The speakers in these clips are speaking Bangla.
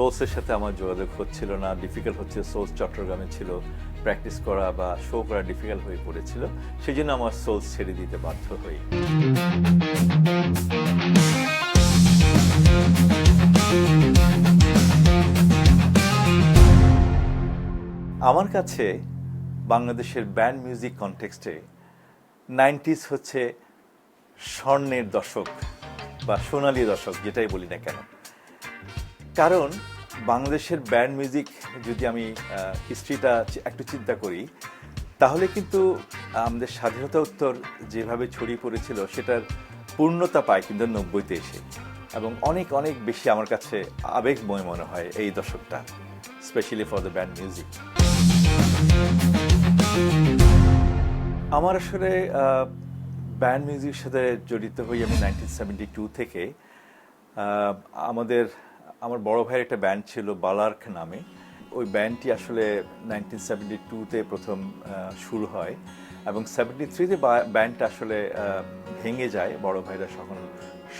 সোর্সের সাথে আমার যোগাযোগ হচ্ছিল না ডিফিকাল্ট হচ্ছে সোর্স চট্টগ্রামে ছিল প্র্যাকটিস করা বা শো করা ডিফিকাল্ট হয়ে পড়েছিল সেই জন্য আমার সোর্স ছেড়ে দিতে বাধ্য হই। আমার কাছে বাংলাদেশের ব্যান্ড মিউজিক কনটেক্সটে নাইনটিস হচ্ছে স্বর্ণের দশক বা সোনালী দশক, যেটাই বলি না কেন। কারণ বাংলাদেশের ব্যান্ড মিউজিক যদি আমি হিস্ট্রিটা একটু চিন্তা করি, তাহলে কিন্তু আমাদের স্বাধীনতা উত্তর যেভাবে ছড়িয়ে পড়েছিল, সেটার পূর্ণতা পায় কিন্তু নব্বইতে এসে। এবং অনেক অনেক বেশি আমার কাছে আবেগময় মনে হয় এই দশকটা specially for the band music আমার আসলে ব্যান্ড মিউজিকের সাথে জড়িত হই আমি নাইনটিন সেভেন্টি টু থেকে আমাদের আমার বড় ভাইয়ের একটা ব্যান্ড ছিল, বালার্ক নামে। ওই ব্যান্ডটি আসলে নাইনটিন সেভেন্টি টুতে প্রথম শুরু হয় এবং সেভেন্টি থ্রিতে ব্যান্ডটা আসলে ভেঙে যায়। বড় ভাইরা সকল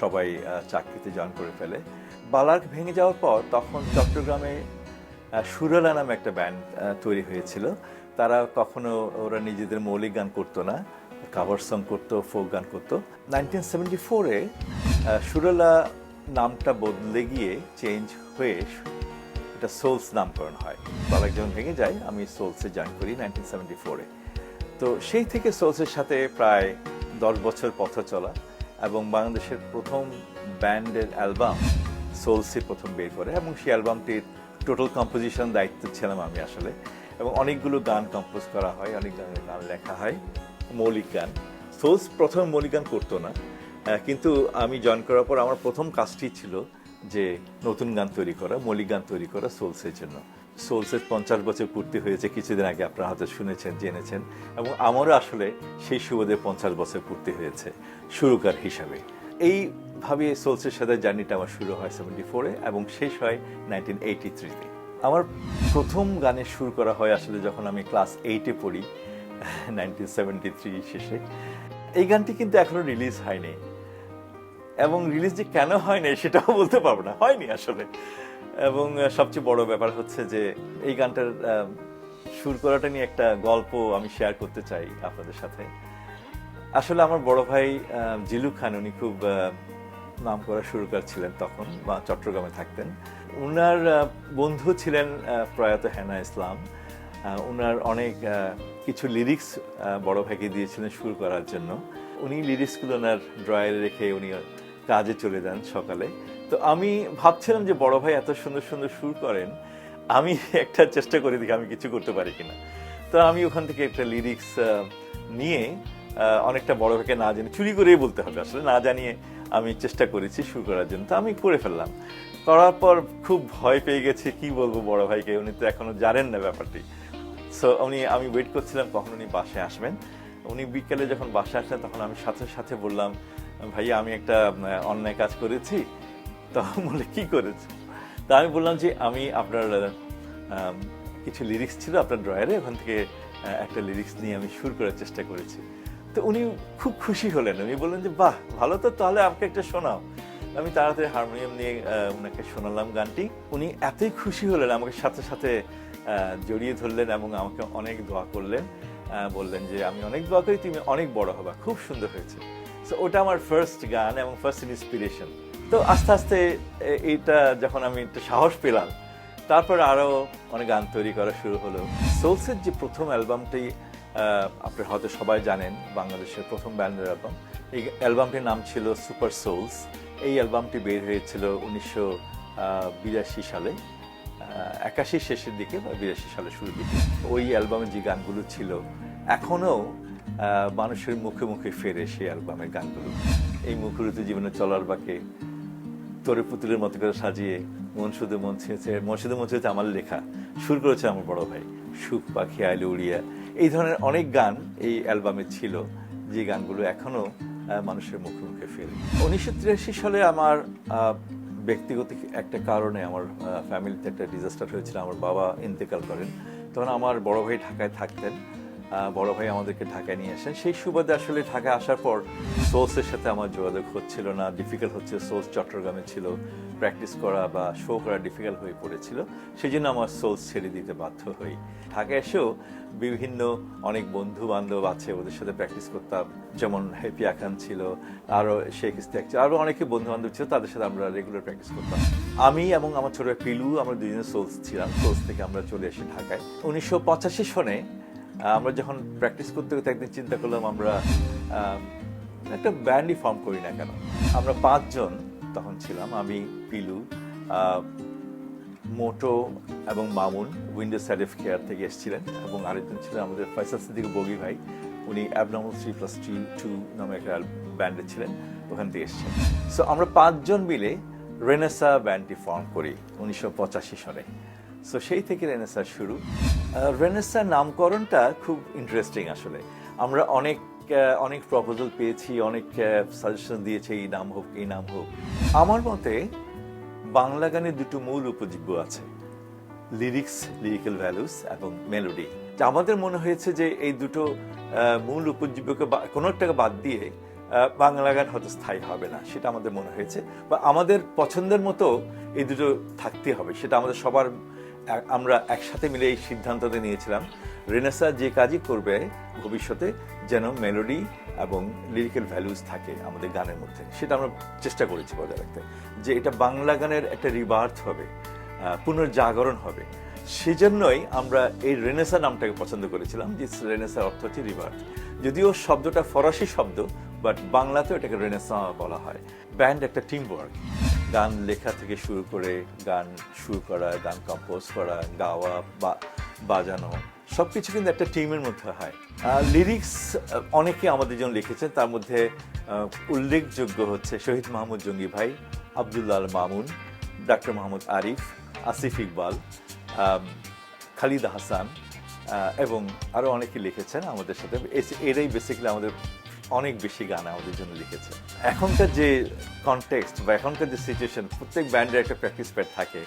সবাই চাকরিতে জয়েন করে ফেলে। বালার্ক ভেঙে যাওয়ার পর তখন চট্টগ্রামে সুরালা নামে একটা ব্যান্ড তৈরি হয়েছিল। তারা কখনো ওরা নিজেদের মৌলিক গান করতো না কাভার সং করতো ফোক গান করতো। নাইনটিন সেভেন্টি ফোরে সুরালা নামটা বদলে গিয়ে চেঞ্জ হয়ে এটা সোলস নামকরণ হয়। বালাক যখন ভেঙে যায়, আমি সোলসে জয়েন করি নাইনটিন সেভেন্টি ফোরে তো সেই থেকে সোলসের সাথে প্রায় দশ বছর পথ চলা এবং বাংলাদেশের প্রথম ব্যান্ডের অ্যালবাম সোলসে প্রথম বের করে এবং সেই অ্যালবামটির টোটাল কম্পোজিশন দায়িত্ব ছিলাম আমি আসলে। এবং অনেকগুলো গান কম্পোজ করা হয়, অনেক গানের গান লেখা হয়, মৌলিক গান। সোলস প্রথম মৌলিক গান করতো না। কিন্তু আমি জয়েন করার পর আমার প্রথম কাজটি ছিল যে নতুন গান তৈরি করা, মৌলিক গান তৈরি করা সোলসের জন্য। সোলসের পঞ্চাশ বছর পূর্তি হয়েছে, কিছুদিন আগে আপনারা হয়তো শুনেছেন, জেনেছেন, এবং আমারও আসলে সেই সুবাদে পঞ্চাশ বছর পূর্তি হয়েছে সুরকার হিসাবে। এইভাবে সোলসের সাথে জার্নিটা আমার শুরু হয় সেভেন্টি ফোরে এবং শেষ হয় নাইনটিন এইটি থ্রিতে আমার প্রথম গানের শুরু করা হয় আসলে যখন আমি ক্লাস এইটে পড়ি নাইনটিন সেভেন্টি থ্রি শেষে। এই গানটি কিন্তু এখনও রিলিজ হয়নি। এবং রিলিজ যে কেন হয়নি সেটাও বলতে পারব না। হয়নি আসলে। এবং সবচেয়ে বড় ব্যাপার হচ্ছে যে এই গানটার সুর করাটা নিয়ে একটা গল্প আমি শেয়ার করতে চাই আপনাদের সাথে। আসলে আমার বড় ভাই জিলু খান, উনি খুব নাম করা সুরকার ছিলেন তখন বা চট্টগ্রামে থাকতেন। উনার বন্ধু ছিলেন প্রয়াত হেনা ইসলাম। উনার অনেক কিছু লিরিক্স বড় ভাইকে দিয়েছিলেন সুর করার জন্য। উনি লিরিক্সগুলো ওনার ড্রয়ারে রেখে উনি কাজে চলে যান সকালে। তো আমি ভাবছিলাম যে বড় ভাই এত সুন্দর সুন্দর সুর করেন, আমি একটা চেষ্টা করে দেখি আমি কিছু করতে পারি কিনা। তো আমি ওখান থেকে একটা লিরিক্স নিয়ে অনেকটা বড় ভাইকে না জানি চুরি করেই বলতে হবে। আসলে না জানিয়ে আমি চেষ্টা করেছি শুরু করার জন্য। তো আমি করে ফেললাম। করার পর খুব ভয় পেয়ে গেছে, কি বলব বড় ভাইকে, উনি তো এখনও জানেন না ব্যাপারটি। সো উনি, আমি ওয়েট করছিলাম কখন উনি বাসায় আসবেন। উনি বিকেলে যখন বাসায় আসলেন, তখন আমি সাথে সাথে বললাম ভাইয়া আমি একটা অন্যায় কাজ করেছি, তো বলে কি করেছি? তা আমি বললাম যে, আমি আপনার কিছু লিরিক্স ছিল আপনার ড্রয়ারে ওখান থেকে একটা লিরিক্স নিয়ে আমি সুর করার চেষ্টা করেছি। তো উনি খুব খুশি হলেন। উনি বললেন যে, বাহ, ভালো তো, তাহলে আমাকে একটা শোনাও। আমি তাড়াতাড়ি হারমোনিয়াম নিয়ে ওনাকে শোনালাম গানটি। উনি এতই খুশি হলেন, আমাকে সাথে সাথে জড়িয়ে ধরলেন এবং আমাকে অনেক দোয়া করলেন। বললেন যে, আমি অনেক দোয়া করি, তুমি অনেক বড় হবা। খুব সুন্দর হয়েছে। সো ওটা আমার ফার্স্ট গান এবং ফার্স্ট ইন্সপিরেশন তো আস্তে আস্তে এইটা যখন আমি একটু সাহস পেলাম, তারপর আরও অনেক গান তৈরি করা শুরু হলো। সোলসের যে প্রথম অ্যালবামটি আপনি হয়তো সবাই জানেন, বাংলাদেশের প্রথম ব্যান্ডের অ্যালবাম। এই অ্যালবামটির নাম ছিল সুপার সোলস এই অ্যালবামটি বের হয়েছিল উনিশশো বিরাশি সালে। একাশি শেষের দিকে বা বিরাশি সালে শুরুর দিকে। ওই অ্যালবামে যে গানগুলো ছিল, এখনও মানুষের মুখে মুখে ফেরে সেই অ্যালবামের গানগুলো। এই মুখরিত জীবনে চলার বাকে তোরে পুতুলের মতো করে সাজিয়ে মনসুদে মন ছেঁচে মনসুদে মন ছেঁচে আমার লেখা সুর করেছে আমার বড় ভাই, সুখ পাখি আইলে উড়িয়া। এই ধরনের অনেক গান এই অ্যালবামে ছিল, যে গানগুলো এখনও মানুষের মুখে মুখে ফেরে। উনিশশো তিরাশি সালে আমার ব্যক্তিগত একটা কারণে আমার ফ্যামিলিতে একটা ডিজাস্টার হয়েছিল, আমার বাবা ইন্তেকাল করেন। তখন আমার বড় ভাই ঢাকায় থাকতেন। বড় ভাই আমাদেরকে ঢাকায় নিয়ে আসেন। সেই সুবাদে আসলে ঢাকায় আসার পর সোর্সের সাথে আমার যোগাযোগ হচ্ছিল না ডিফিকাল্ট হচ্ছে সোর্স চট্টগ্রামে ছিল প্র্যাকটিস করা বা শো করা ডিফিকাল্ট হয়ে পড়েছিল। সেই জন্য আমার সোর্স ছেড়ে দিতে বাধ্য হই। ঢাকায় এসেও বিভিন্ন অনেক বন্ধু বান্ধব আছে, ওদের সাথে প্র্যাকটিস করতাম। যেমন হ্যাপি আখান ছিল আরও শেখ ইস্তেক ছিল আরও অনেকে বন্ধু বান্ধব ছিল, তাদের সাথে আমরা রেগুলার প্র্যাকটিস করতাম। আমি এবং আমার ছোট পিলু, আমরা দুজনে সোলস ছিলাম সোলস থেকে আমরা চলে আসি ঢাকায়। উনিশশো পঁচাশি সনে আমরা যখন প্র্যাকটিস করতে করতে একদিন চিন্তা করলাম, আমরা একটা ব্যান্ডই ফর্ম করি না কেন? আমরা পাঁচজন তখন ছিলাম, আমি, পিলু মোটো এবং মামুন উইন্ডো অফ কেয়ার থেকে এসেছিলেন এবং আরেকজন ছিলেন আমাদের ফয়সাল সিদ্দিক বগি ভাই, উনি abnormal three plus three two নামে একটা ব্যান্ডে ছিলেন, ওখান থেকে এসেছেন। সো আমরা পাঁচজন মিলে রেনেসা ব্যান্ডটি ফর্ম করি, উনিশশো পঁচাশি সনে সো সেই থেকে রেনেসা শুরু। রেনেসার নামকরণটা খুব ইন্টারেস্টিং আসলে। আমরা অনেক অনেক প্রপোজাল পেয়েছি, অনেক সাজেশন দিয়েছে, এই নাম হোক, এই নাম হোক। আমার মতে, বাংলা গানে দুটো মূল উপজীব্য আছে। লিরিক্স লিরিক্যাল ভ্যালুস এবং মেলোডি আমাদের মনে হয়েছে যে এই দুটো মূল উপজীব্যকে কোনো একটাকে বাদ দিয়ে বাংলা গান হয়তো স্থায়ী হবে না, সেটা আমাদের মনে হয়েছে। বা আমাদের পছন্দের মতো এই দুটো থাকতে হবে, সেটা আমাদের সবার আমরা একসাথে মিলে এই সিদ্ধান্ততে নিয়েছিলাম। রেনেসা যে কাজই করবে, ভবিষ্যতে যেন মেলোডি এবং লিরিক্যাল ভ্যালুস থাকে আমাদের গানের মধ্যে। সেটা আমরা চেষ্টা করেছি বজায় রাখতে। যে এটা বাংলা গানের একটা রিবার্থ হবে পুনর্জাগরণ হবে। সেজন্যই আমরা এই রেনেসা নামটাকে পছন্দ করেছিলাম, যে রেনেসার অর্থ হচ্ছে রিভার্ট যদিও শব্দটা ফরাসি শব্দ, বাট বাংলাতেও এটাকে রেনেসা বলা হয়। ব্যান্ড একটা টিম ওয়ার্ক গান লেখা থেকে শুরু করে গান শুরু করা, গান কম্পোজ করা, গাওয়া বা বাজানো সব কিছু কিন্তু একটা টিমের মধ্যে হয়। লিরিক্স অনেকে আমাদের জন্য লিখেছেন, তার মধ্যে উল্লেখযোগ্য হচ্ছে শহীদ মাহমুদ জঙ্গি ভাই, আবদুল্লাহ মামুন, ডাক্তার মোহাম্মদ আরিফ, আসিফ ইকবাল খালিদ হাসান এবং আরও অনেকে লিখেছেন আমাদের সাথে। এরাই বেসিক্যালি আমাদের অনেক বেশি গান আমাদের জন্য লিখেছে। এখনকার যে কনটেক্সট বা এখনকার যে সিচুয়েশন প্রত্যেক ব্যান্ডের একটা প্র্যাকটিস প্যাড থাকে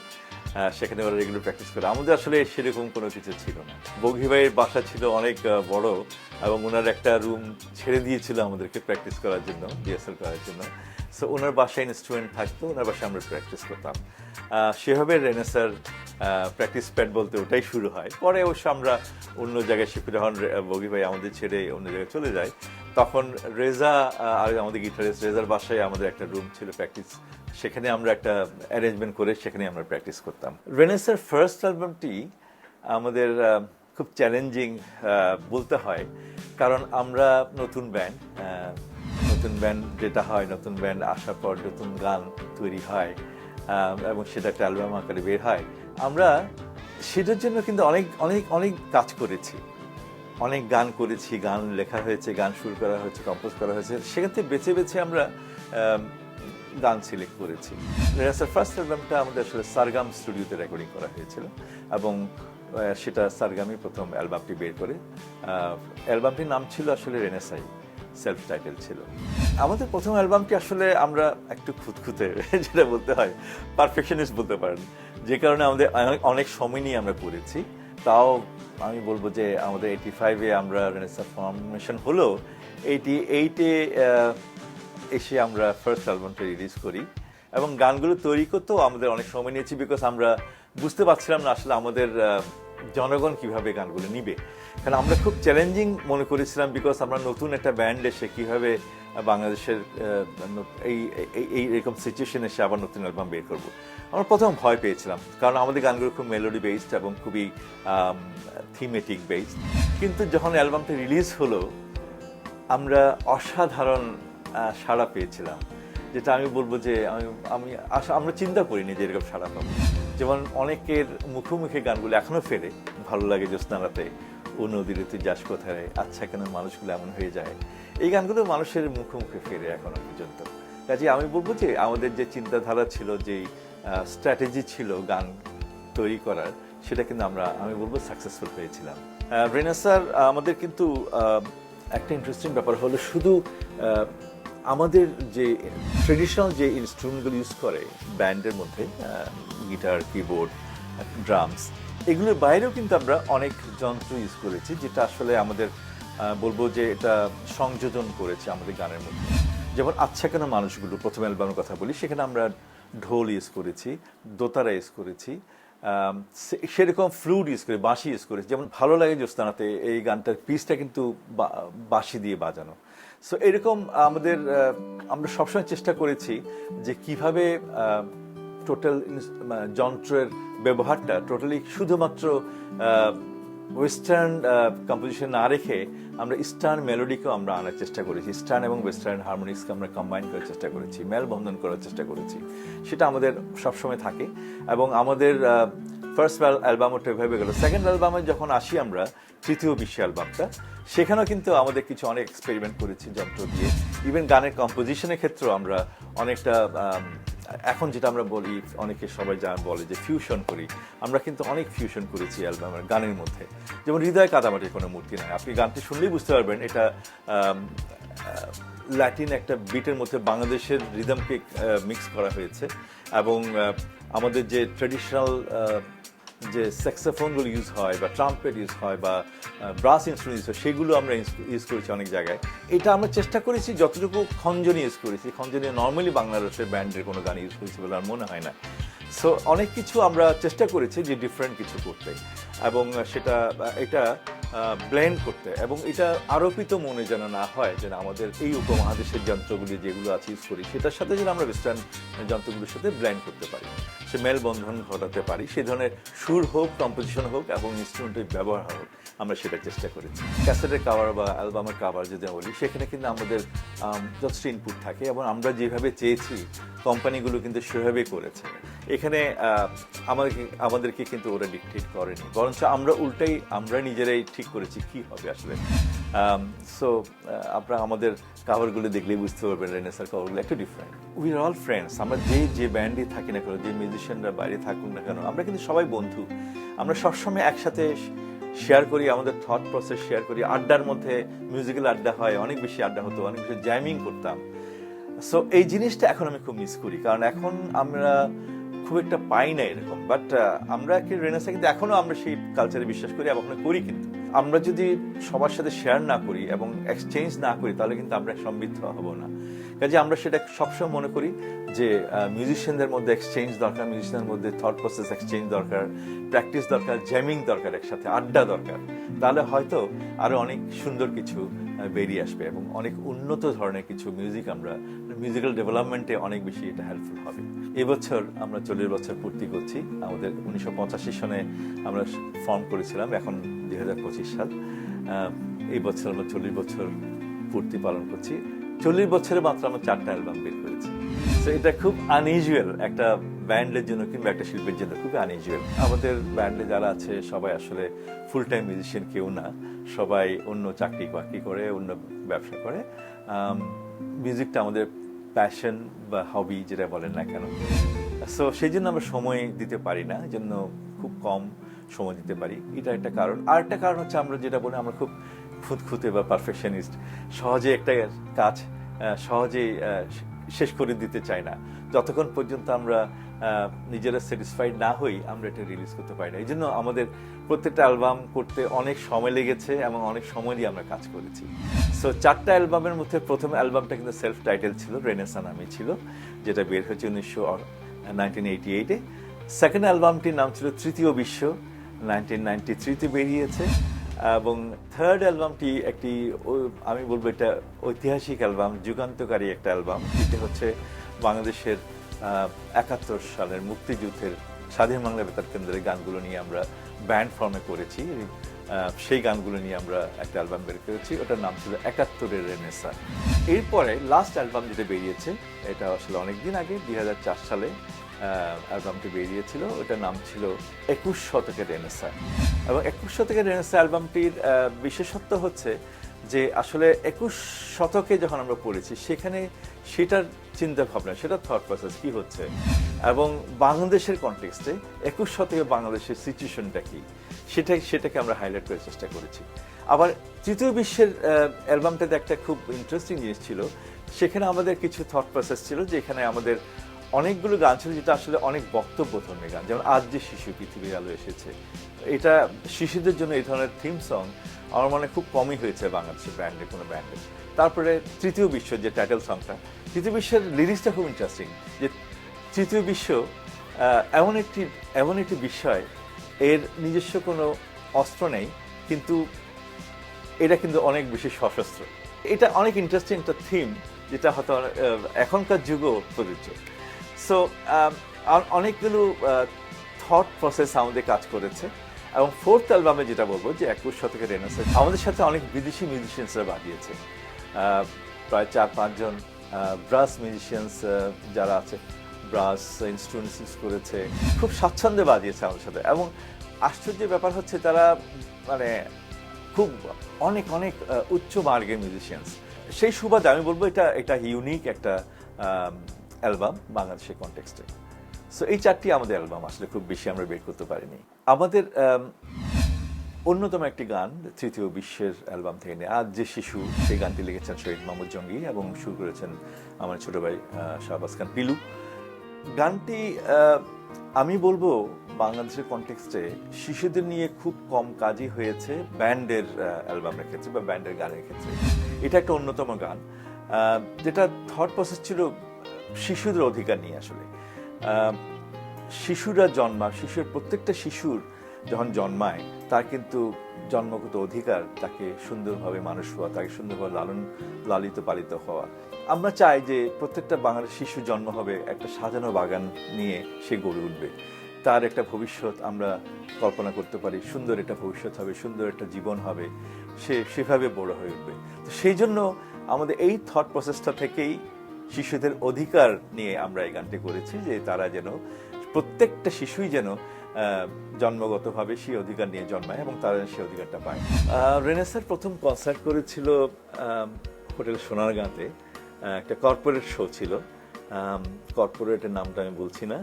সেখানে ওরা রেগুলার প্র্যাকটিস করে। আমাদের আসলে সেরকম কোনো কিছু ছিল না। বঘি ভাইয়ের বাসা ছিল অনেক বড় এবং ওনার একটা রুম ছেড়ে দিয়েছিল আমাদেরকে প্র্যাকটিস করার জন্য ডিএসএল করার জন্য। সো ওনার বাসায় ইনস্ট্রুমেন্ট থাকতো ওনার বাসায় আমরা প্র্যাকটিস করতাম। সেভাবে রেনেসার প্র্যাকটিস প্যাড বলতে ওটাই শুরু হয়। পরে অবশ্য আমরা অন্য জায়গায় শিফট যখন বগি ভাই আমাদের ছেড়ে অন্য জায়গায় চলে যায়, তখন রেজা আর আমাদের গিটারিস্ট রেজার বাসায় আমাদের একটা রুম ছিল প্র্যাকটিস সেখানে আমরা একটা অ্যারেঞ্জমেন্ট করে সেখানে আমরা প্র্যাকটিস করতাম। রেনেসের ফার্স্ট অ্যালবামটি আমাদের খুব চ্যালেঞ্জিং বলতে হয়, কারণ আমরা নতুন ব্যান্ড নতুন ব্যান্ড যেটা হয়, নতুন ব্যান্ড আসার পর নতুন গান তৈরি হয় এবং সেটা একটা অ্যালবাম আকারে বের হয়। আমরা সেটার জন্য কিন্তু অনেক অনেক অনেক কাজ করেছি। অনেক গান করেছি, গান লেখা হয়েছে, গান সুর করা হয়েছে কম্পোজ করা হয়েছে। থেকে বেছে বেছে আমরা গান সিলেক্ট করেছি। রেনাসার ফার্স্ট অ্যালবামটা আমাদের আসলে সারগাম স্টুডিওতে রেকর্ডিং করা হয়েছিল এবং সেটা সারগামই প্রথম অ্যালবামটি বের করে। অ্যালবামটির নাম ছিল আসলে রেনেসাই সেলফ টাইটেল ছিল। আমাদের প্রথম অ্যালবামটি আসলে আমরা একটু খুঁতখুঁতে, যেটা বলতে হয় পারফেকশনিস্ট বলতে পারেন। যে কারণে আমাদের অনেক- সময় নিয়ে আমরা করেছি তাও আমি বলব যে আমাদের এইটি ফাইভে আমরা রেনেসা ফর্মেশন হলো। এইটি এইটে এসে আমরা ফার্স্ট অ্যালবামটা রিলিজ করি। এবং গানগুলো তৈরি করতেও আমাদের অনেক সময় নিয়েছি বিকজ আমরা বুঝতে পারছিলাম না আসলে আমাদের জনগণ কীভাবে গানগুলো নিবে। কারণ আমরা খুব চ্যালেঞ্জিং মনে করেছিলাম বিকজ আমরা নতুন একটা ব্যান্ড এসে কীভাবে বাংলাদেশের এই, এই- এরকম সিচুয়েশন এসে আবার নতুন অ্যালবাম বের করব। আমরা প্রথম ভয় পেয়েছিলাম, কারণ আমাদের গানগুলো খুব মেলোডি বেসড এবং খুবই থিমেটিক বেসড কিন্তু যখন অ্যালবামটা রিলিজ হলো, আমরা অসাধারণ সাড়া পেয়েছিলাম। যেটা আমি বলব যে, আমি আমি আমরা চিন্তা করিনি যে এরকম সাড়া পাবো। যেমন অনেকের মুখে মুখে গানগুলো এখনও ফেরে, ভালো লাগে জ্যোৎস্নারাতে ও নদীর তুই যাস কোথায়? আচ্ছা কেন মানুষগুলো এমন হয়ে যায়? এই গানগুলো মানুষের মুখে মুখে ফেরে এখনও পর্যন্ত। কাজে আমি বলব যে, আমাদের যে চিন্তাধারা ছিল, যে স্ট্র্যাটেজি ছিল গান তৈরি করার, সেটা কিন্তু আমরা, আমি বলব সাকসেসফুল পেয়েছিলাম রেনাসার আমাদের কিন্তু একটা ইন্টারেস্টিং ব্যাপার হলো শুধু আমাদের যে ট্রেডিশনাল যে ইনস্ট্রুমেন্টগুলো ইউজ করে ব্যান্ডের মধ্যে গিটার কিবোর্ড ড্রামস এগুলোর বাইরেও কিন্তু আমরা অনেক যন্ত্র ইউজ করেছি, যেটা আসলে আমাদের বলব যে এটা সংযোজন করেছে আমাদের গানের মধ্যে। যেমন আচ্ছা কেন মানুষগুলো, প্রথম অ্যালবামের কথা বলি, সেখানে আমরা ঢোল ইউজ করেছি, দোতারা ইউজ করেছি সেরকম ফ্লুট ইউজ করে, বাঁশি ইউজ করেছি। যেমন ভালো লাগে জোস্তানাতে এই গানটার পিসটা কিন্তু বাঁশি দিয়ে বাজানো। সো এরকম আমাদের আমরা সবসময় চেষ্টা করেছি যে কীভাবে টোটাল যন্ত্রের ব্যবহারটা টোটালি শুধুমাত্র ওয়েস্টার্ন কম্পোজিশন না রেখে আমরা ইস্টার্ন মেলোডিকেও আমরা আনার চেষ্টা করেছি। ইস্টার্ন এবং ওয়েস্টার্ন হারমোনিক্সকে আমরা কম্বাইন করার চেষ্টা করেছি, মেলবন্ধন করার চেষ্টা করেছি। সেটা আমাদের সবসময় থাকে এবং আমাদের ফার্স্ট অ্যালবাম ওটা এভাবে গেল। সেকেন্ড অ্যালবামে যখন আসি আমরা, তৃতীয় বিশ্ব অ্যালবামটা সেখানেও কিন্তু আমাদের কিছু অনেক এক্সপেরিমেন্ট করেছি যন্ত্র দিয়ে। ইভেন গানের কম্পোজিশনের ক্ষেত্রেও আমরা অনেকটা এখন যেটা আমরা বলি, অনেকে সবাই যা বলে যে ফিউশন করি, আমরা কিন্তু অনেক ফিউশন করেছি অ্যালবামের গানের মধ্যে। যেমন হৃদয় কাদামাটির কোনো মূর্তি নাই। আপনি গানটি শুনলেই বুঝতে পারবেন, এটা ল্যাটিন একটা বিটের মধ্যে বাংলাদেশের রিদমকে মিক্স করা হয়েছে। এবং আমাদের যে ট্রেডিশনাল যে স্যাক্সোফোনগুলো ইউজ হয় বা ট্রাম্পেট ইউজ হয় বা ব্রাস ইনস্ট্রুমেন্ট ইউজ হয়, সেগুলো আমরা ইউজ করেছি অনেক জায়গায়। এটা আমরা চেষ্টা করেছি, যতটুকু খঞ্জনি ইউজ করেছি। খঞ্জনি নর্মালি বাংলাদেশের ব্যান্ডের কোনো গান ইউজ করেছি বলে আমার মনে হয় না। সো অনেক কিছু আমরা চেষ্টা করেছি যে ডিফারেন্ট কিছু করতে এবং সেটা, এটা ব্লেন্ড করতে এবং এটা আরোপিত মনে যেন না হয় যেন আমাদের এই উপমহাদেশের যন্ত্রগুলি যেগুলো আছে ইউজ করি, সেটার সাথে যেন আমরা ওয়েস্টার্ন যন্ত্রগুলির সাথে ব্লেন্ড করতে পারি। সে মেলবন্ধন ঘটাতে পারি, সে ধরনের সুর হোক কম্পোজিশন হোক এবং ইনস্ট্রুমেন্টের ব্যবহার হোক। আমরা সেটা চেষ্টা করেছি। ক্যাসেটের কাভার বা অ্যালবামের কাভার যদি বলি সেখানে কিন্তু আমাদের আম, যথেষ্ট ইনপুট থাকে এবং আমরা যেভাবে চেয়েছি কোম্পানিগুলো কিন্তু সেভাবেই করেছে। এখানে আহ, আমাদেরকে কিন্তু ওরা ডিকটেট করেনি। বরঞ্চ আমরা উল্টাই আমরা নিজেরাই ঠিক করেছি কি হবে আসলে। সো আপনারা আমাদের কাভারগুলো দেখলেই বুঝতে পারবেন রেনেসার কাভারগুলো একটু different we are all friends আমরা যে যে ব্যান্ডে থাকি না কেন যে মিউজিশিয়ানরা বাইরে থাকুক না কেন আমরা কিন্তু সবাই বন্ধু। আমরা সবসময় একসাথে শেয়ার করি, আমাদের থট প্রসেস শেয়ার করি। আড্ডার মধ্যে মিউজিক্যাল আড্ডা হয়, অনেক বেশি আড্ডা হতো, অনেক বেশি জ্যামিং করতাম। সো এই জিনিসটা এখন আমি খুব মিস করি, কারণ এখন আমরা খুব একটা পাই না এরকম। বাট আমরা কি রেনেসা কিন্তু এখনও আমরা সেই কালচারে বিশ্বাস করি এবং করি কিন্তু। আমরা যদি সবার সাথে শেয়ার না করি এবং এক্সচেঞ্জ না করি, তাহলে কিন্তু আমরা সমৃদ্ধ হব না। কাজে আমরা সেটা সবসময় মনে করি যে মিউজিশিয়ানদের মধ্যে এক্সচেঞ্জ দরকার মিউজিশিয়ানদের মধ্যে থট প্রসেস এক্সচেঞ্জ দরকার প্র্যাকটিস দরকার জ্যামিং দরকার একসাথে, আড্ডা দরকার। তাহলে হয়তো আরও অনেক সুন্দর কিছু বেরিয়ে আসবে এবং অনেক উন্নত ধরনের কিছু মিউজিক আমরা মিউজিক্যাল ডেভেলপমেন্টে অনেক বেশি এটা হেল্পফুল হবে। এবছর আমরা চল্লিশ বছর পূর্তি করছি। আমাদের উনিশশো পঁচাশি সনে আমরা ফর্ম করেছিলাম, এখন দুই হাজার পঁচিশ সাল। এই বছর আমরা চল্লিশ বছর পূর্তি পালন করছি। চল্লিশ বছরে মাত্র আমরা চারটা অ্যালবাম বের করেছি। তো এটা খুব আনইউজুয়াল একটা ব্যান্ডের জন্য কিংবা একটা শিল্পের জন্য খুবই আনইউজুয়াল আমাদের ব্যান্ডে যারা আছে, সবাই আসলে ফুল টাইম মিউজিশিয়ান কেউ না। সবাই অন্য চাকরি বাকরি করে, অন্য ব্যবসা করে। মিউজিকটা আমাদের প্যাশন বা হবি যেটা বলেন না কেন। সো সেই জন্য আমরা সময় দিতে পারি না জন্য খুব কম সময় দিতে পারি। এটা একটা কারণ। আর একটা কারণ হচ্ছে আমরা যেটা বলি, আমরা খুব খুঁতখুঁতে বা পারফেকশনিস্ট সহজে একটা কাজ সহজেই শেষ করে দিতে চাই না। যতক্ষণ পর্যন্ত আমরা নিজেরা স্যাটিসফাইড না হই আমরা এটা রিলিজ করতে পারি না। এই জন্য আমাদের প্রত্যেকটা অ্যালবাম করতে অনেক সময় লেগেছে এবং অনেক সময় দিয়ে আমরা কাজ করেছি। সো চারটা অ্যালবামের মধ্যে প্রথম অ্যালবামটা কিন্তু সেলফ টাইটেল ছিল রেনেসা নামে ছিল, যেটা বের হয়েছে উনিশশো নাইনটিন এইটি এইটে সেকেন্ড অ্যালবামটির নাম ছিল তৃতীয় বিশ্ব নাইনটিন নাইনটি থ্রিতে বেরিয়েছে। এবং থার্ড অ্যালবামটি একটি আমি বলব এটা ঐতিহাসিক অ্যালবাম যুগান্তকারী একটা অ্যালবাম যেটা হচ্ছে বাংলাদেশের একাত্তর সালের মুক্তিযুদ্ধের স্বাধীন বাংলা বেতার কেন্দ্রের গানগুলো নিয়ে আমরা ব্যান্ড ফর্মে করেছি। সেই গানগুলো নিয়ে আমরা একটা অ্যালবাম বের করেছি। ওটার নাম ছিল একাত্তরের রেনেসা এরপরে লাস্ট অ্যালবাম যেটা বেরিয়েছে, এটা আসলে অনেকদিন আগে, দুই হাজার চার সালে অ্যালবামটি বেরিয়েছিল। ওটার নাম ছিল একুশ শতকের রেনেসা এবং একুশ শতকের রেনেসা অ্যালবামটির বিশেষত্ব হচ্ছে যে আসলে একুশ শতকে যখন আমরা পড়েছি, সেখানে সেটার চিন্তা ভাবনা সেটা থট প্রসেস কি হচ্ছে? এবং বাংলাদেশের কনটেক্সটে একুশ শতকে বাংলাদেশের সিচুয়েশনটা কি? সেটাই, সেটাকে আমরা হাইলাইট করার চেষ্টা করেছি। আবার তৃতীয় বিশ্বের অ্যালবামটাতে একটা খুব ইন্টারেস্টিং জিনিস ছিল। সেখানে আমাদের কিছু থট প্রসেস ছিল যেখানে আমাদের অনেকগুলো গান ছিল যেটা আসলে অনেক বক্তব্য ধর্মী গান। যেমন আজ যে শিশু পৃথিবীর আলো এসেছে। এটা শিশুদের জন্য এই ধরনের থিম সং আমার মনে খুব কমই হয়েছে বাংলাদেশের ব্যান্ডে কোনো ব্যান্ডে তারপরে তৃতীয় বিশ্ব যে টাইটেল সংটা তৃতীয় বিশ্বের লিরিক্সটা খুব ইন্টারেস্টিং যে তৃতীয় বিশ্ব এমন একটি এমন একটি বিষয়, এর নিজস্ব কোনো অস্ত্র নেই, কিন্তু এটা কিন্তু অনেক বেশি সশস্ত্র। এটা অনেক ইন্টারেস্টিং একটা থিম যেটা হয়তো এখনকার যুগও প্রযোজ্য। সো অনেকগুলো থট প্রসেস আমাদের কাজ করেছে। এবং ফোর্থ অ্যালবামে যেটা বলব যে একুশ শতকের রেনেসেন্স আমাদের সাথে অনেক বিদেশি মিউজিশিয়ানসরা বাজিয়েছে। প্রায় চার পাঁচজন ব্রাস মিউজিশিয়ানস যারা আছে ব্রাস ইনস্ট্রুমেন্টস ইউজ করেছে, খুব স্বাচ্ছন্দ্যে বাজিয়েছে আমাদের সাথে। এবং আশ্চর্যের ব্যাপার হচ্ছে তারা মানে খুব অনেক অনেক উচ্চ মার্গের মিউজিশিয়ানস সেই সুবাদে আমি বলব এটা এটা ইউনিক একটা অ্যালবাম বাংলাদেশের কনটেক্সটে সো এই চারটি আমাদের অ্যালবাম আসলে খুব বেশি আমরা বের করতে পারিনি। আমাদের অন্যতম একটি গান, তৃতীয় বিশ্বের অ্যালবাম থেকে নেয়, আজ যে শিশু, সেই গানটি লিখেছেন শহীদ মোহাম্মদ জঙ্গি এবং সুর করেছেন আমার ছোট ভাই শাহবাজ খান পিলু। গানটি আমি বলব বাংলাদেশের কনটেক্সটে শিশুদের নিয়ে খুব কম কাজই হয়েছে ব্যান্ডের অ্যালবামের ক্ষেত্রে বা ব্যান্ডের গানের ক্ষেত্রে। এটা একটা অন্যতম গান যেটা থট প্রসেস ছিল শিশুদের অধিকার নিয়ে আসলে। শিশুরা জন্মায়, শিশুর প্রত্যেকটা শিশুর যখন জন্মায়, তার কিন্তু জন্মগত অধিকার তাকে সুন্দরভাবে মানুষ হওয়া, তাকে সুন্দরভাবে লালন, লালিত পালিত হওয়া। আমরা চাই যে প্রত্যেকটা বাঙালির শিশু জন্ম হবে একটা সাজানো বাগান নিয়ে সে গড়ে উঠবে। তার একটা ভবিষ্যৎ আমরা কল্পনা করতে পারি, সুন্দর একটা ভবিষ্যৎ হবে, সুন্দর একটা জীবন হবে, সে সেভাবে বড় হয়ে উঠবে। তো সেই জন্য আমাদের এই থট প্রসেসটা থেকেই শিশুদের অধিকার নিয়ে আমরা এই গানটি করেছি যে তারা যেন, প্রত্যেকটা শিশুই যেন জন্মগতভাবে সেই অধিকার নিয়ে জন্মায় এবং তারা সেই অধিকারটা পায়। রেনেসার প্রথম কনসার্ট করেছিল হোটেল সোনারগাঁতে একটা কর্পোরেট শো ছিল। কর্পোরেটের নামটা আমি বলছি না।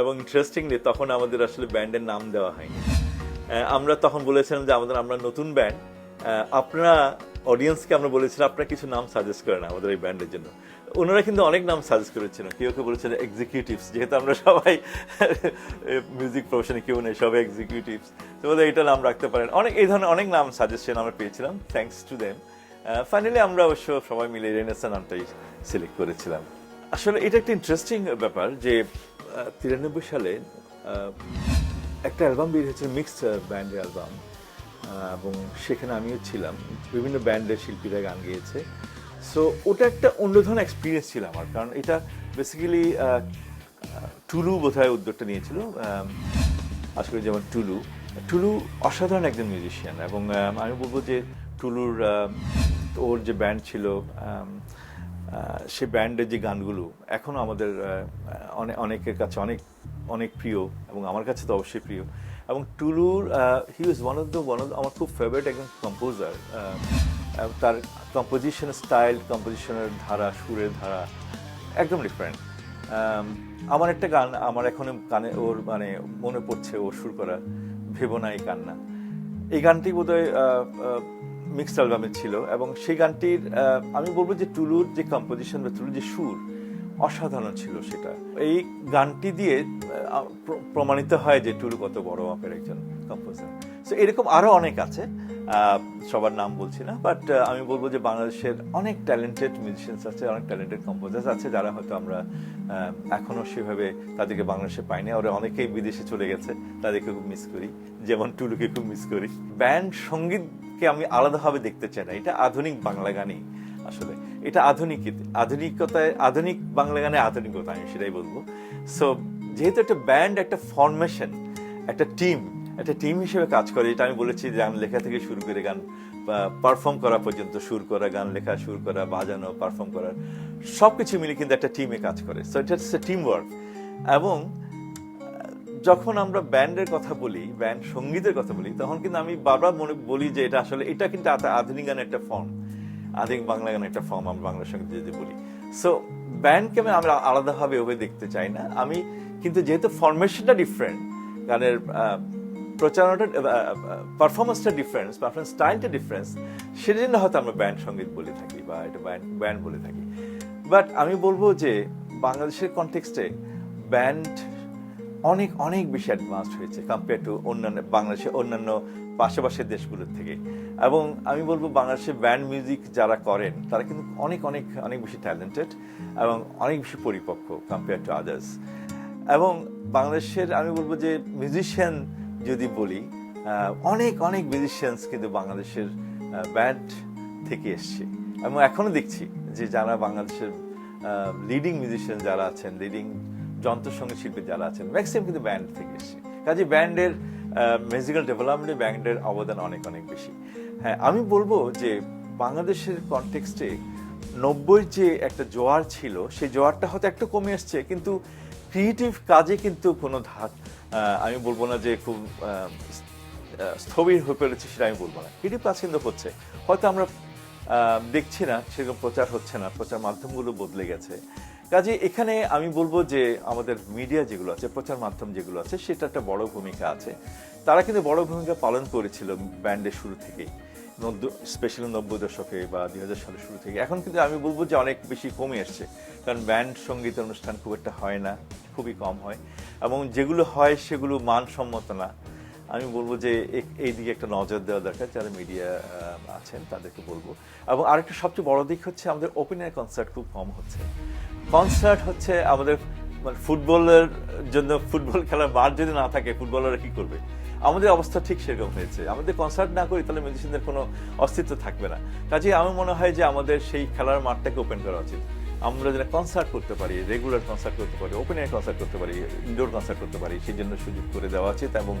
এবং ইন্টারেস্টিংলি তখন আমাদের আসলে ব্যান্ডের নাম দেওয়া হয়নি। আমরা তখন বলেছিলাম যে আমাদের, আমরা নতুন ব্যান্ড। আপনারা অডিয়েন্সকে আমরা বলেছিলাম, আপনারা কিছু নাম সাজেস্ট করেন আমাদের এই ব্যান্ডের জন্য। ওনারা কিন্তু অনেক নাম সাজেস্ট করেছিলেন কেউ কেউ বলেছেন এক্সিকিউটিভস যেহেতু আমরা সবাই মিউজিক প্রফেশনে কেউ নেই, সবাই এক্সিকিউটিভস তো বলে এটা নাম রাখতে পারেন। অনেক, এই ধরনের অনেক নাম সাজেশন আমরা পেয়েছিলাম থ্যাঙ্কস টু দেম ফাইনালি আমরা অবশ্য সবাই মিলে রেনেসা নামটাই সিলেক্ট করেছিলাম। আসলে এটা একটা ইন্টারেস্টিং ব্যাপার যে তিরানব্বই সালে একটা অ্যালবাম বের হয়েছে মিক্সড ব্যান্ডের অ্যালবাম। এবং সেখানে আমিও ছিলাম। বিভিন্ন ব্যান্ডের শিল্পীরা গান গেয়েছে। সো ওটা একটা অন্য ধরনের এক্সপিরিয়েন্স ছিল আমার, কারণ এটা বেসিক্যালি টুলু বোধহয় উদ্যোগটা নিয়েছিল। আশা যেমন টুলু। টুলু অসাধারণ একজন মিউজিশিয়ান এবং, আমি বলব যে টুলুর ওর যে ব্যান্ড ছিল সে ব্যান্ডের যে গানগুলো এখনও আমাদের অনেক অনেকের কাছে অনেক অনেক প্রিয় এবং আমার কাছে তো অবশ্যই প্রিয়। এবং টুলুর he was one of the one of আমার খুব ফেভারিট একজন কম্পোজার তার কম্পোজিশন স্টাইল কম্পোজিশনের ধারা, সুরের ধারা একদম ডিফারেন্ট আমার একটা গান, আমার এখনও কানে ওর মানে মনে পড়ছে ওর সুর করা ভেবনাই কান্না। এই গানটি বোধহয় মিক্সড অ্যালবামে ছিল এবং সেই গানটির আমি বলব যে টুলুর যে কম্পোজিশন বা টুলুর যে সুর অসাধারণ ছিল সেটা। এই গানটি দিয়ে প্রমাণিত হয় যে টুলু কত বড় মাপের একজন কম্পোজার সো এরকম আরও অনেক আছে সবার নাম বলছি না বাট আমি বলব যে বাংলাদেশের অনেক ট্যালেন্টেড মিউজিশিয়ানস আছে, অনেক ট্যালেন্টেড কম্পোজার্স আছে, যারা হয়তো আমরা এখনও সেভাবে তাদেরকে বাংলাদেশে পাইনি। ওরা অনেকেই বিদেশে চলে গেছে, তাদেরকে খুব মিস করি। যেমন টুলুকে খুব মিস করি। ব্যান্ড সঙ্গীতকে আমি আলাদাভাবে দেখতে চাই না। এটা আধুনিক বাংলা গানই। আসলে। এটা আধুনিক, আধুনিকতায়, আধুনিক বাংলা গানে আধুনিকতা, আমি সেটাই বলব। সো যেহেতু একটা ব্যান্ড একটা ফরমেশন একটা টিম একটা টিম হিসেবে কাজ করে, এটা আমি বলেছি গান লেখা থেকে শুরু করে গান পারফর্ম করা পর্যন্ত সুর করা, গান লেখা, সুর করা, বাজানো পারফর্ম করা সব কিছু মিলে কিন্তু একটা টিমে কাজ করে। সো এটা হচ্ছে টিম ওয়ার্ক এবং, যখন আমরা ব্যান্ডের কথা বলি ব্যান্ড সঙ্গীতের কথা বলি, তখন কিন্তু আমি বারবার মনে বলি যে এটা আসলে, এটা কিন্তু আধুনিক গানের একটা ফর্ম আধুনিক বাংলা গানের একটা ফর্ম আমি বাংলা সংগীত যদি বলি? সো ব্যান্ডকে আমি আমরা আলাদাভাবে ওভাবে দেখতে চাই না। আমি কিন্তু যেহেতু ফরমেশনটা ডিফারেন্ট গানের প্রচারণাটা পারফরমেন্সটা ডিফারেন্স পারফরমেন্স স্টাইলটা ডিফারেন্স সেটা জন্য হয়তো আমরা ব্যান্ড সংগীত বলে থাকি বা এটা ব্যান্ড ব্যান্ড বলে থাকি। বাট আমি বলব যে, বাংলাদেশের কনটেক্সটে ব্যান্ড অনেক অনেক বেশি অ্যাডভান্স হয়েছে কম্পেয়ার টু অন্যান্য বাংলাদেশের অন্যান্য পাশাপাশের দেশগুলোর থেকে। এবং আমি বলব বাংলাদেশের ব্যান্ড মিউজিক যারা করেন, তারা কিন্তু অনেক অনেক অনেক বেশি ট্যালেন্টেড এবং অনেক বেশি পরিপক্ক কম্পেয়ার টু আদার্স এবং বাংলাদেশের আমি বলব যে মিউজিশিয়ান যদি বলি অনেক অনেক মিউজিশিয়ানস কিন্তু বাংলাদেশের ব্যান্ড থেকে এসছে। এবং এখনও দেখছি যে যারা বাংলাদেশের লিডিং মিউজিশিয়ান যারা আছেন লিডিং যন্ত্রসঙ্গীত শিল্পী যারা আছেন ম্যাক্সিমাম কিন্তু ব্যান্ড থেকে এসছে কাজে ব্যান্ডের মিউজিক্যাল ডেভেলপমেন্টে ব্যান্ডের অবদান অনেক অনেক বেশি। হ্যাঁ আমি বলব যে বাংলাদেশের কনটেক্সটে নব্বই যে একটা জোয়ার ছিল, সেই জোয়ারটা হয়তো একটু কমে এসছে কিন্তু ক্রিয়েটিভ কাজে কিন্তু কোনো ধার আমি বলব না যে খুব স্থবির হয়ে পড়েছে সেটা আমি বলব না। ক্রিয়েটিভ কাজ কিন্তু হচ্ছে। হয়তো আমরা দেখছি না, সেরকম প্রচার হচ্ছে না, প্রচার মাধ্যমগুলো বদলে গেছে। কাজে এখানে আমি বলব যে আমাদের মিডিয়া যেগুলো আছে, প্রচার মাধ্যম যেগুলো আছে, সেটা একটা বড় ভূমিকা আছে। তারা কিন্তু বড় ভূমিকা পালন করেছিল ব্যান্ডের শুরু থেকেই। স্পেশালি নব্বই দশকে বা দুই হাজার সালের শুরু থেকে। এখন কিন্তু আমি বলব যে অনেক বেশি কমে এসছে। কারণ ব্যান্ড সংগীত অনুষ্ঠান খুব একটা হয় না, খুবই কম হয়। এবং যেগুলো হয় সেগুলো মানসম্মত না। আমি বলব যে এই দিকে একটা নজর দেওয়া দরকার, যারা মিডিয়া আছেন তাদেরকে বলব। এবং আরেকটা সবচেয়ে বড় দিক হচ্ছে আমাদের ওপেন এয়ার কনসার্ট খুব কম হচ্ছে। কনসার্ট হচ্ছে আমাদের মানে ফুটবলের জন্য, ফুটবল খেলার মাঠ যদি না থাকে, ফুটবলাররা কি করবে? আমাদের অবস্থা ঠিক সেরকম হয়েছে। আমাদের কনসার্ট না করি তাহলে মিউজিশিয়ানদের কোনো অস্তিত্ব থাকবে না। কাজে আমার মনে হয় যে আমাদের সেই খেলার মাঠটাকে ওপেন করা উচিত। আমরা যেন কনসার্ট করতে পারি রেগুলার কনসার্ট করতে পারি ওপেন এয়ার কনসার্ট করতে পারি ইনডোর কনসার্ট করতে পারি, সেই জন্য সুযোগ করে দেওয়া উচিত এবং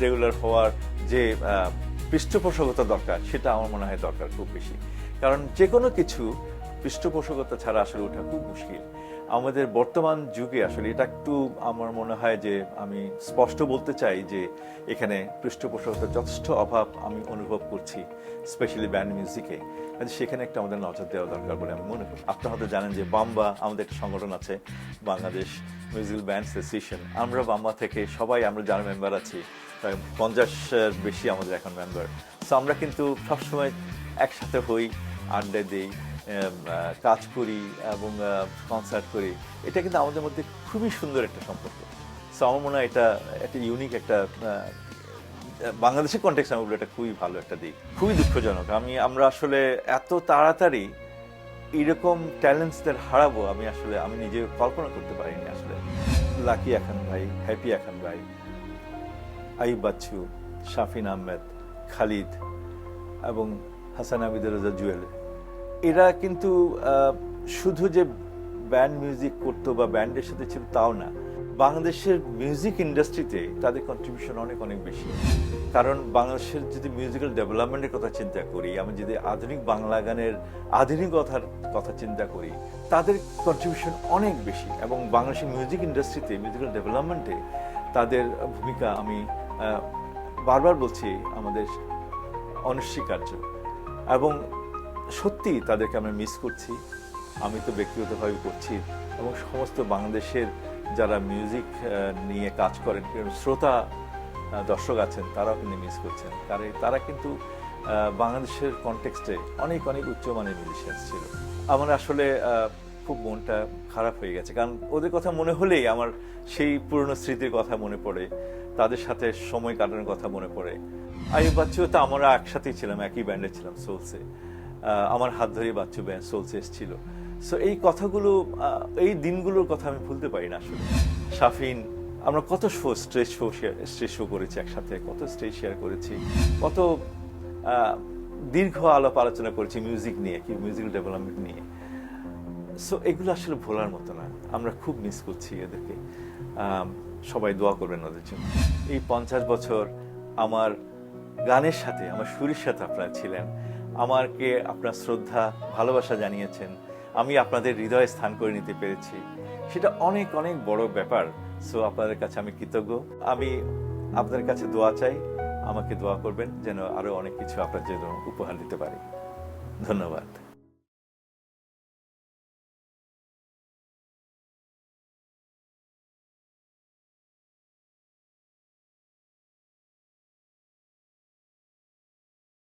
রেগুলার হওয়ার যে পৃষ্ঠপোষকতা দরকার, সেটা আমার মনে হয় দরকার খুব বেশি। কারণ যে কোনো কিছু পৃষ্ঠপোষকতা ছাড়া আসলে ওঠা খুব মুশকিল। আমাদের বর্তমান যুগে আসলে এটা একটু আমার মনে হয় যে আমি স্পষ্ট বলতে চাই যে এখানে পৃষ্ঠপোষকতার যথেষ্ট অভাব আমি অনুভব করছি স্পেশালি ব্যান্ড মিউজিকে সেখানে একটা আমাদের নজর দেওয়া দরকার বলে আমি মনে করি। আপনারা হয়তো জানেন যে বাম্বা আমাদের একটা সংগঠন আছে, বাংলাদেশ মিউজিক্যাল ব্যান্ড অ্যাসোসিয়েশন। আমরা বাম্বা থেকে সবাই, আমরা যারা মেম্বার আছি, প্রায় পঞ্চাশের বেশি আমাদের এখন মেম্বার সো আমরা কিন্তু সবসময় একসাথে হই, আড্ডা দিই কাজ করি এবং কনসার্ট করি, এটা কিন্তু আমাদের মধ্যে খুবই সুন্দর একটা সম্পর্ক। সো আমার মনে হয় এটা একটা ইউনিক একটা বাংলাদেশের কন্টেক্স আমি বলব এটা খুবই ভালো একটা দিক, খুবই দুঃখজনক। আমি, আমরা আসলে এত তাড়াতাড়ি এরকম ট্যালেন্টসদের হারাবো, আমি আসলে, আমি নিজে কল্পনা করতে পারিনি আসলে। লাকি আখান ভাই হ্যাপি আখান ভাই আইব বাচ্চু শাফিন আহমেদ খালিদ এবং হাসান আবিদুর রাজা জুয়েল এরা কিন্তু শুধু যে ব্যান্ড মিউজিক করতো বা ব্যান্ডের সাথে ছিল তাও না। বাংলাদেশের মিউজিক ইন্ডাস্ট্রিতে তাদের কন্ট্রিবিউশন অনেক অনেক বেশি। কারণ বাংলাদেশের যদি মিউজিক্যাল ডেভেলপমেন্টের কথা চিন্তা করি, আমি যদি আধুনিক বাংলা গানের আধুনিকতার কথা চিন্তা করি, তাদের কন্ট্রিবিউশন অনেক বেশি। এবং বাংলাদেশের মিউজিক ইন্ডাস্ট্রিতে মিউজিক্যাল ডেভেলপমেন্টে তাদের ভূমিকা আমি বারবার বলছি, আমাদের অনস্বীকার্য। এবং সত্যি তাদেরকে আমরা মিস করছি, আমি তো ব্যক্তিগতভাবে করছি এবং সমস্ত বাংলাদেশের যারা মিউজিক নিয়ে কাজ করেন শ্রোতা দর্শক আছেন, তারাও কিন্তু মিস করছেন। কারণ তারা কিন্তু বাংলাদেশের কনটেক্সটে অনেক অনেক উচ্চমানের মিউজিশিয়ানস ছিল। আমার আসলে খুব মনটা খারাপ হয়ে গেছে। কারণ ওদের কথা মনে হলেই আমার সেই পুরনো স্মৃতির কথা মনে পড়ে, তাদের সাথে সময় কাটানোর কথা মনে পড়ে। আয়ু বাচ্চু তো আমরা একসাথেই ছিলাম, একই ব্যান্ডে ছিলাম সোলসে আমার হাত ধরে বাচ্চু ব্যান্ড সোলসে এসেছিল সো এই কথাগুলো এই দিনগুলোর কথা আমি ভুলতে পারি না আসলে। শাফিন, আমরা কত show stage show stage show করেছি একসাথে, কত স্টেজ শেয়ার করেছি, কত দীর্ঘ আলাপ আলোচনা করেছি মিউজিক নিয়ে, কি মিউজিক্যাল ডেভেলপমেন্ট নিয়ে। সো এগুলো আসলে ভোলার মতো না। আমরা খুব মিস করছি এদেরকে। সবাই দোয়া করবেন ওদের জন্য। এই পঞ্চাশ বছর আমার গানের সাথে, আমার সুরের সাথে আপনারা ছিলেন। আমাকে আপনার শ্রদ্ধা, ভালোবাসা জানিয়েছেন। আমি আপনাদের হৃদয়ে স্থান করে নিতে পেরেছি। সেটা অনেক অনেক বড় ব্যাপার। সো আপনাদের কাছে আমি কৃতজ্ঞ। আমি আপনাদের কাছে দোয়া চাই। আমাকে দোয়া করবেন যেন আরও অনেক কিছু আপনার জন্য উপহার দিতে পারি। ধন্যবাদ।